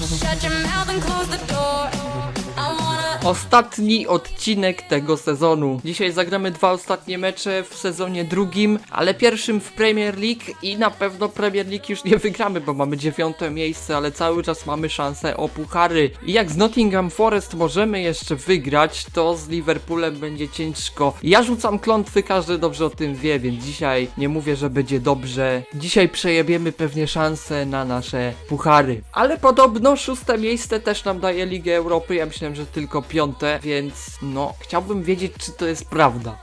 Shut your mouth and close the door. I wanna. Ostatni odcinek tego sezonu. Dzisiaj zagramy dwa ostatnie mecze w sezonie drugim, ale pierwszym w Premier League i na pewno Premier League już nie wygramy, bo mamy dziewiąte miejsce, ale cały czas mamy szansę o puchary. I jak z Nottingham Forest możemy jeszcze wygrać, to z Liverpoolem będzie ciężko. Ja rzucam klątwy, każdy dobrze o tym wie, więc dzisiaj nie mówię, że będzie dobrze. Dzisiaj przejebiemy pewnie szansę na nasze puchary. Ale podobno szóste miejsce też nam daje Ligę Europy. Ja myślałem, że tylko piąte, więc no, chciałbym wiedzieć, czy to jest prawda.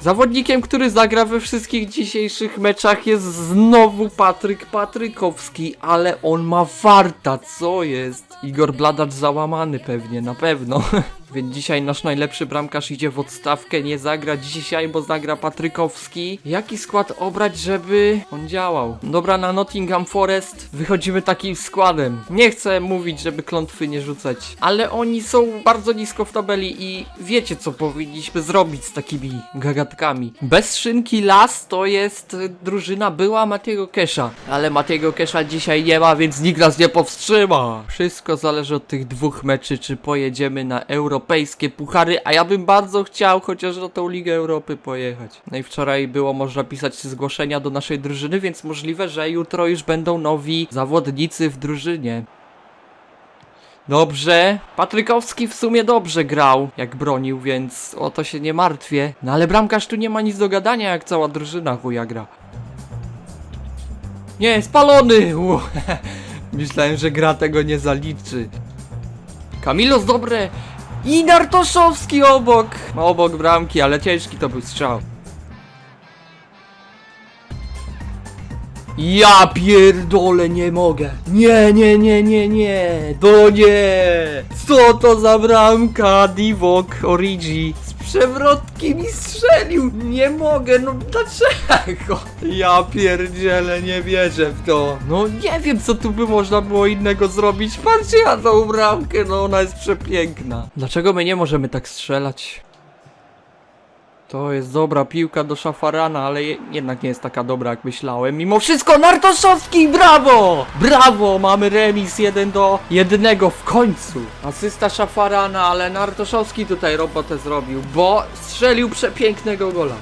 Zawodnikiem, który zagra we wszystkich dzisiejszych meczach jest znowu Patryk Patrykowski, ale on ma warta, co jest? Igor Bladacz załamany pewnie, na pewno. Więc dzisiaj nasz najlepszy bramkarz idzie w odstawkę, nie zagra dzisiaj, bo zagra Patrykowski. Jaki skład obrać, żeby on działał? Dobra, na Nottingham Forest wychodzimy takim składem. Nie chcę mówić, żeby klątwy nie rzucać, ale oni są bardzo nisko w tabeli i wiecie, co powinniśmy zrobić z takimi gagatkami. Bez szynki las to jest drużyna była Matiego Kesha, ale Matiego Kesha dzisiaj nie ma, więc nikt nas nie powstrzyma. Wszystko zależy od tych dwóch meczy, czy pojedziemy na europejskie puchary, a ja bym bardzo chciał chociaż na tą Ligę Europy pojechać. No i wczoraj było można pisać zgłoszenia do naszej drużyny, więc możliwe, że jutro już będą nowi zawodnicy w drużynie. Dobrze. Patrykowski w sumie dobrze grał, jak bronił, więc o to się nie martwię. No ale bramkarz tu nie ma nic do gadania, jak cała drużyna chuja gra. Nie, spalony! Ło, Myślałem, że gra tego nie zaliczy. Kamilos dobre! I Nartoszowski obok! Obok bramki, ale ciężki to był strzał. Ja pierdolę, nie mogę. Nie, nie, nie, nie, nie. To nie. Co to za bramka? Divok Origi. Przewrotki mi strzelił. Nie mogę, no dlaczego? Ja pierdzielę, nie wierzę w to. No nie wiem, co tu by można było innego zrobić. Patrzcie na tą bramkę, no ona jest przepiękna. Dlaczego my nie możemy tak strzelać? To jest dobra piłka do szafarana, ale je, jednak nie jest taka dobra jak myślałem. Mimo wszystko Nartoszowski, brawo! Brawo! Mamy remis 1 do 1 w końcu. Asysta szafarana, ale Nartoszowski tutaj robotę zrobił, bo strzelił przepięknego gola.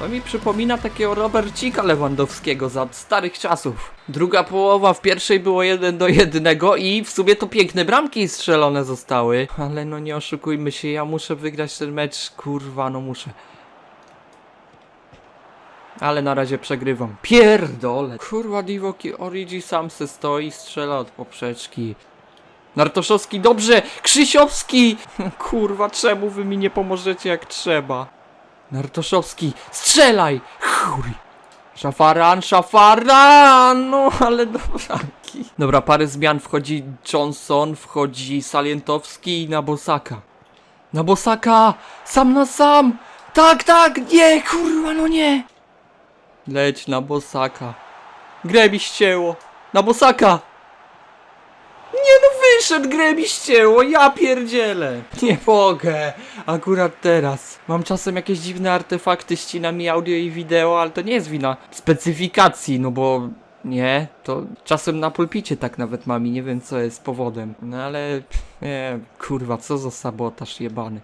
To mi przypomina takiego Robercika Lewandowskiego za starych czasów. Druga połowa w pierwszej było 1 do 1 i w sumie to piękne bramki strzelone zostały. Ale no nie oszukujmy się, ja muszę wygrać ten mecz, kurwa, no muszę. Ale na razie przegrywam. Pierdole. Kurwa, Divoki Origi sam se stoi, strzela od poprzeczki. Nartoszowski, dobrze! Krzysiowski! Kurwa, czemu wy mi nie pomożecie jak trzeba? Nartoszowski, strzelaj! Chuj! Szafaran, szafaran! No, ale do bramki. Dobra, parę zmian. Wchodzi Johnson, wchodzi Salientowski i na Bosaka. Na Bosaka! Sam na sam! Tak, tak! Nie, kurwa, no nie! Leć na Bosaka. Grę mi ścięło. Na Bosaka! Nie no, wyszedł, grę mi ścięło, ja pierdzielę. Nie mogę, akurat teraz. Mam czasem jakieś dziwne artefakty, ścina mi audio i wideo, ale to nie jest wina specyfikacji, no bo... Nie, to czasem na pulpicie tak nawet mam i nie wiem co jest powodem. No ale... Nie, kurwa, co za sabotaż jebany.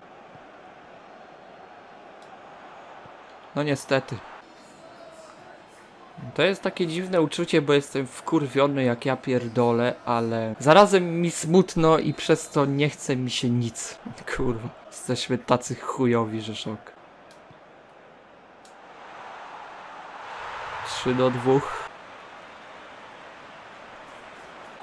No niestety. To jest takie dziwne uczucie, bo jestem wkurwiony jak ja pierdolę, ale zarazem mi smutno i przez to nie chce mi się nic. Kurwa, jesteśmy tacy chujowi, że szok. 3 do 2.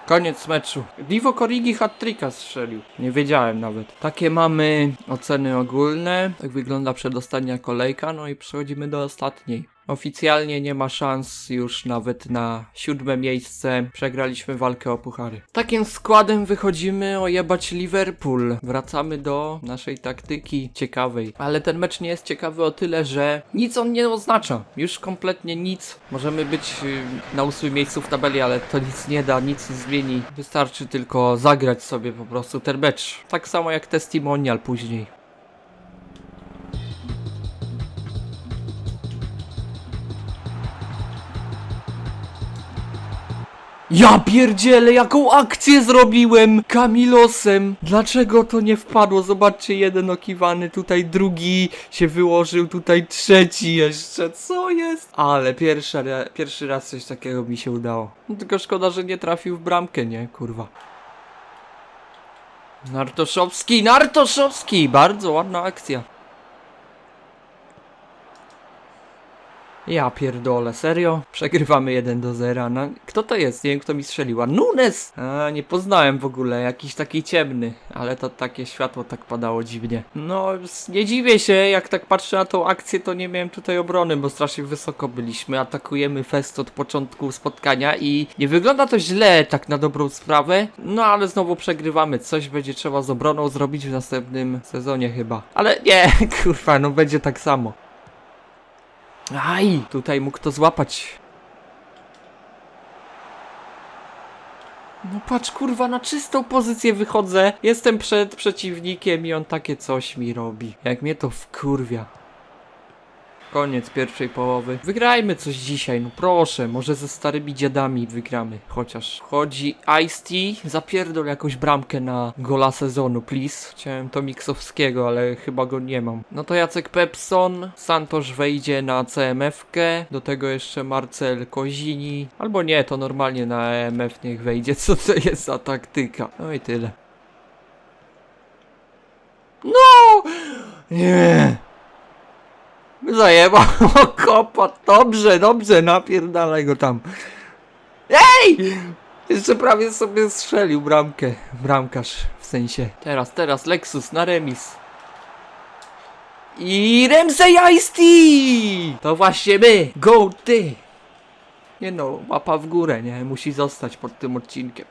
Koniec meczu. Divo Korigi hat-tricka strzelił. Nie wiedziałem nawet. Takie mamy oceny ogólne. Tak wygląda przedostania kolejka. No i przechodzimy do ostatniej. Oficjalnie nie ma szans już nawet na siódme miejsce. Przegraliśmy walkę o puchary. Takim składem wychodzimy ojebać Liverpool. Wracamy do naszej taktyki ciekawej. Ale ten mecz nie jest ciekawy o tyle, że nic on nie oznacza. Już kompletnie nic. Możemy być y, na ósmym miejscu w tabeli, ale to nic nie da, nic nie zmieni. Wystarczy tylko zagrać sobie po prostu ten mecz. Tak samo jak testimonial później. Ja pierdzielę, jaką akcję zrobiłem Kamilosem! Dlaczego to nie wpadło? Zobaczcie, jeden okiwany, tutaj drugi się wyłożył, tutaj trzeci jeszcze. Co jest? Ale pierwszy, pierwszy raz coś takiego mi się udało. No, tylko szkoda, że nie trafił w bramkę, nie? Kurwa. Nartoszowski, Nartoszowski! Bardzo ładna akcja. Ja pierdolę, serio? Przegrywamy 1 do 0. No, kto to jest? Nie wiem, kto mi strzelił. A Nunes! A, nie poznałem w ogóle. Jakiś taki ciemny. Ale to takie światło tak padało dziwnie. No, nie dziwię się, jak tak patrzę na tą akcję, to nie miałem tutaj obrony, bo strasznie wysoko byliśmy. Atakujemy fest od początku spotkania i nie wygląda to źle, tak na dobrą sprawę. No, ale znowu przegrywamy. Coś będzie trzeba z obroną zrobić w następnym sezonie chyba. Ale nie, kurwa, no będzie tak samo. Aj, tutaj mógł to złapać. No patrz, kurwa, na czystą pozycję wychodzę. Jestem przed przeciwnikiem i on takie coś mi robi. Jak mnie to wkurwia. Koniec pierwszej połowy. Wygrajmy coś dzisiaj, no proszę. Może ze starymi dziadami wygramy. Chociaż chodzi Ice-T. Zapierdol jakąś bramkę na gola sezonu, please. Chciałem to Miksowskiego, ale chyba go nie mam. No to Jacek Pepson. Santosz wejdzie na CMF-kę. Do tego jeszcze Marcel Kozini. Albo nie, to normalnie na EMF niech wejdzie. Co to jest za taktyka? No i tyle. No! Nie! Zajebał kopa. Dobrze, dobrze, napierdalaj go tam. Ej! Jeszcze prawie sobie strzelił bramkę. Bramkarz, w sensie. Teraz, teraz Lexus na remis. I Ramsey Ice-T! To właśnie my! Go ty! Nie no, łapa w górę, nie? Musi zostać pod tym odcinkiem.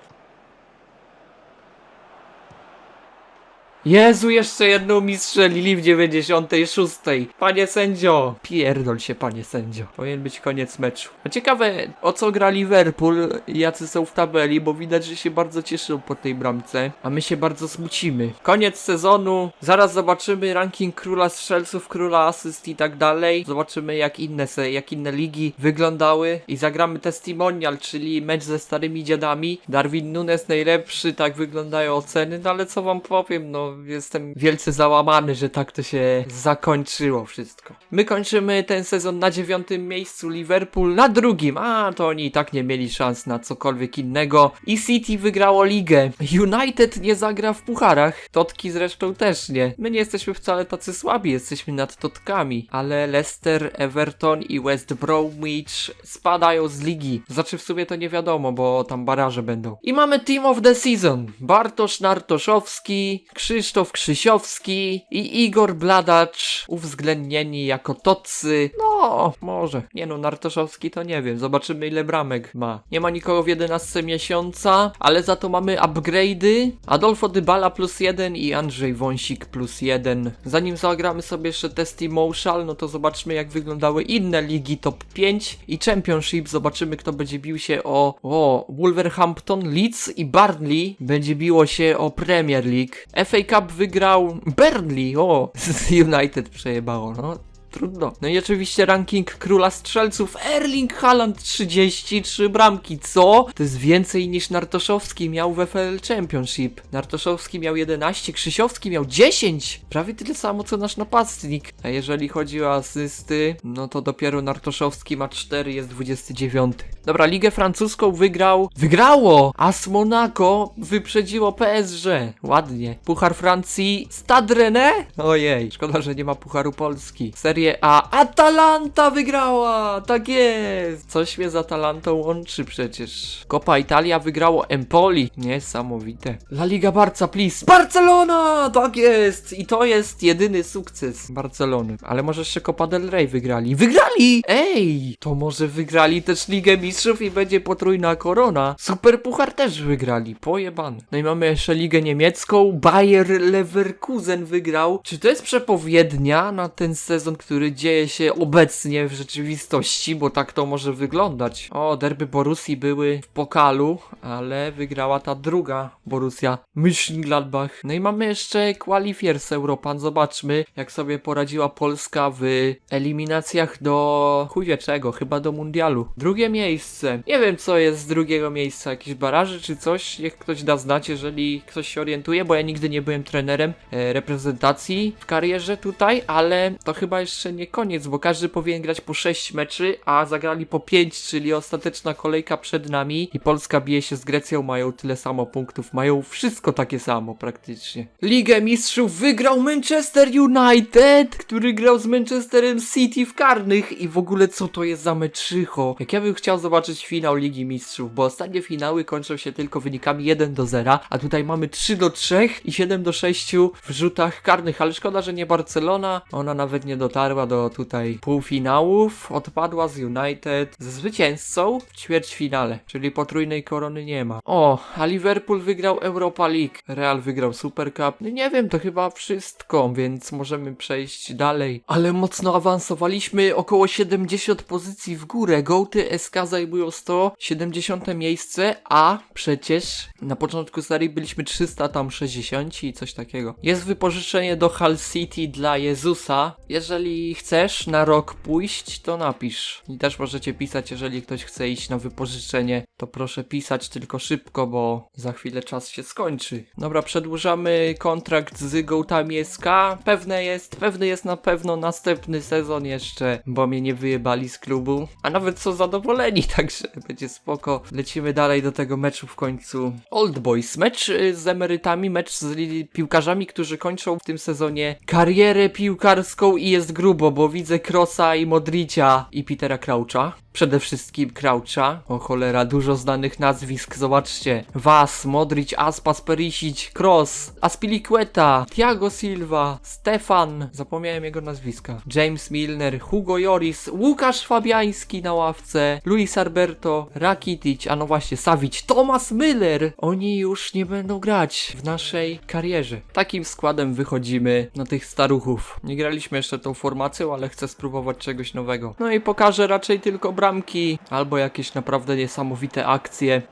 Jezu, jeszcze jedną mi strzelili w 96. Panie sędzio! Pierdol się, panie sędzio. Powinien być koniec meczu. No ciekawe, o co gra Liverpool, jacy są w tabeli, bo widać, że się bardzo cieszą po tej bramce, a my się bardzo smucimy. Koniec sezonu, zaraz zobaczymy ranking króla strzelców, króla asyst i tak dalej. Zobaczymy, jak inne, se, jak inne ligi wyglądały i zagramy testimonial, czyli mecz ze starymi dziadami. Darwin Nunes najlepszy, tak wyglądają oceny, no ale co wam powiem, no jestem wielce załamany, że tak to się zakończyło wszystko. My kończymy ten sezon na dziewiątym miejscu, Liverpool na drugim, a to oni i tak nie mieli szans na cokolwiek innego. I City wygrało ligę. United nie zagra w pucharach, Totki zresztą też nie. My nie jesteśmy wcale tacy słabi, jesteśmy nad Totkami, ale Leicester, Everton i West Bromwich spadają z ligi. Znaczy w sumie to nie wiadomo, bo tam baraże będą. I mamy Team of the Season. Bartosz Nartoszowski, Krzysztof Krzysiowski i Igor Bladacz uwzględnieni jako tocy. No, może. Nie no, Nartoszowski to nie wiem. Zobaczymy ile bramek ma. Nie ma nikogo w 11 miesiąca, ale za to mamy upgrade'y. Adolfo Dybala plus 1 i Andrzej Wąsik plus 1. Zanim zagramy sobie jeszcze testy Moshal, no to zobaczmy jak wyglądały inne ligi top 5 i Championship. Zobaczymy kto będzie bił się o, o Wolverhampton, Leeds i Barnley będzie biło się o Premier League. FA Cup wygrał Burnley, o, z United przejebało, no. Trudno. No i oczywiście ranking króla strzelców. Erling Haaland 33 bramki. Co? To jest więcej niż Nartoszowski miał w FL Championship. Nartoszowski miał 11, Krzysiowski miał 10. Prawie tyle samo co nasz napastnik. A jeżeli chodzi o asysty, no to dopiero Nartoszowski ma 4, jest 29. Dobra, ligę francuską wygrał. Wygrało! As Monaco wyprzedziło PSG. Ładnie. Puchar Francji Stade Rennais? Ojej, szkoda, że nie ma Pucharu Polski. Serie A Atalanta wygrała! Tak jest! Coś mnie z Atalantą łączy przecież. Copa Italia wygrało Empoli. Niesamowite. La Liga Barca, please. Barcelona! Tak jest! I to jest jedyny sukces Barcelony. Ale może jeszcze Copa del Rey wygrali. Wygrali! Ej! To może wygrali też Ligę Mistrzów i będzie potrójna korona. Super Puchar też wygrali. Pojebane. No i mamy jeszcze Ligę Niemiecką. Bayer Leverkusen wygrał. Czy to jest przepowiednia na ten sezon, który który dzieje się obecnie w rzeczywistości, bo tak to może wyglądać. O, derby Borussii były w pokalu, ale wygrała ta druga Borussia Mönchengladbach. No i mamy jeszcze Qualifiers Europan. Zobaczmy, jak sobie poradziła Polska w eliminacjach do chuj wie czego, chyba do mundialu. Drugie miejsce. Nie wiem, co jest z drugiego miejsca, jakieś baraże czy coś. Niech ktoś da znać, jeżeli ktoś się orientuje, bo ja nigdy nie byłem trenerem e, reprezentacji w karierze tutaj, ale to chyba jeszcze nie koniec, bo każdy powinien grać po 6 meczy, a zagrali po 5, czyli ostateczna kolejka przed nami i Polska bije się z Grecją, mają tyle samo punktów, mają wszystko takie samo praktycznie. Ligę Mistrzów wygrał Manchester United, który grał z Manchesterem City w karnych i w ogóle co to jest za meczycho. Jak ja bym chciał zobaczyć finał Ligi Mistrzów, bo ostatnie finały kończą się tylko wynikami 1 do 0, a tutaj mamy 3 do 3 i 7 do 6 w rzutach karnych, ale szkoda, że nie Barcelona. Ona nawet nie dotarła do tutaj półfinałów, odpadła z United ze zwycięzcą w ćwierćfinale, czyli potrójnej korony nie ma. O, a Liverpool wygrał Europa League, Real wygrał Super Cup. No nie wiem, to chyba wszystko, więc możemy przejść dalej. Ale mocno awansowaliśmy, około 70 pozycji w górę. Gołty SK zajmują 170 miejsce, a przecież na początku serii byliśmy 300, tam 60 i coś takiego. Jest wypożyczenie do Hull City dla Jezusa. Jeżeli chcesz na rok pójść, to napisz. I też możecie pisać, jeżeli ktoś chce iść na wypożyczenie, to proszę pisać tylko szybko, bo za chwilę czas się skończy. Dobra, przedłużamy kontrakt z Gołtami SK. Pewne jest, pewny jest na pewno następny sezon jeszcze, bo mnie nie wyjebali z klubu. A nawet są zadowoleni, także będzie spoko. Lecimy dalej do tego meczu w końcu. Old Boys, mecz y, z emerytami, mecz z piłkarzami, którzy kończą w tym sezonie karierę piłkarską i jest grubo, bo widzę Krosa i Modricia i Petera Croucha. Przede wszystkim Croucha. O cholera, dużo znanych nazwisk, zobaczcie. Was, Modric, Aspas, Perisic, Kroos, Aspilicueta, Thiago Silva, Stefan, zapomniałem jego nazwiska, James Milner, Hugo Joris, Łukasz Fabiański na ławce, Luis Alberto, Rakitic, a no właśnie, Savic, Thomas Müller. Oni już nie będą grać w naszej karierze. Takim składem wychodzimy na tych staruchów. Nie graliśmy jeszcze tą formacją, ale chcę spróbować czegoś nowego. No i pokażę raczej tylko bramki, albo jakieś naprawdę niesamowite akcje.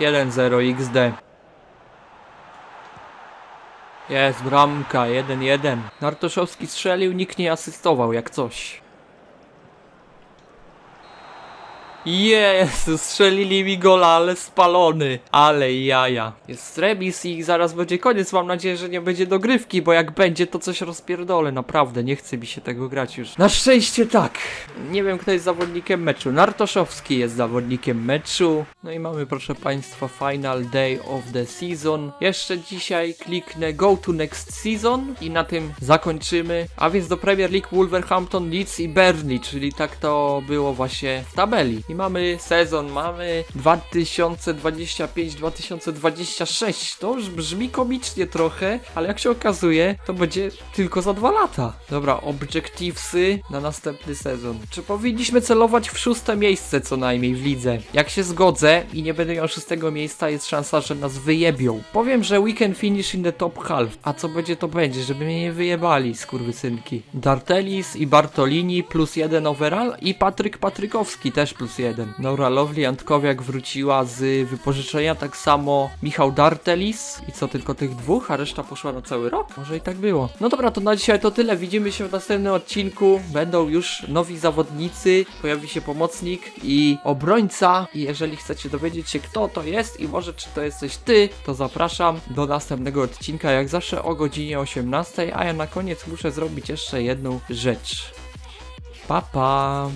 1-0 XD. Jest bramka, 1-1. Nartoszowski strzelił, nikt nie asystował, jak coś. Jezu, strzelili mi gola, ale spalony. Ale jaja. Jest remis i zaraz będzie koniec. Mam nadzieję, że nie będzie dogrywki, bo jak będzie, to coś rozpierdolę. Naprawdę, nie chce mi się tego grać już. Na szczęście tak. Nie wiem, kto jest zawodnikiem meczu. Nartoszowski jest zawodnikiem meczu. No i mamy, proszę Państwa, final day of the season. Jeszcze dzisiaj kliknę go to next season i na tym zakończymy. A więc do Premier League Wolverhampton, Leeds i Burnley, czyli tak to było właśnie w tabeli. I mamy sezon, mamy 2025-2026. To już brzmi komicznie trochę, ale jak się okazuje, to będzie tylko za dwa lata. Dobra, objectivesy na następny sezon. Czy powinniśmy celować w szóste miejsce co najmniej w lidze? Jak się zgodzę i nie będę miał szóstego miejsca, jest szansa, że nas wyjebią. Powiem, że we can finish in the top half. A co będzie, to będzie, żeby mnie nie wyjebali, skurwysynki. Dartelis i Bartolini plus jeden overall i Patryk Patrykowski też plus jeden. Dobra, Lovely Antkowiak wróciła z wypożyczenia, tak samo Michał Dartelis i co, tylko tych dwóch, a reszta poszła na cały rok? Może i tak było. No dobra, to na dzisiaj to tyle. Widzimy się w następnym odcinku. Będą już nowi zawodnicy, pojawi się pomocnik i obrońca. I jeżeli chcecie dowiedzieć się, kto to jest i może czy to jesteś ty, to zapraszam do następnego odcinka, jak zawsze o godzinie 18. A ja na koniec muszę zrobić jeszcze jedną rzecz. Pa, pa.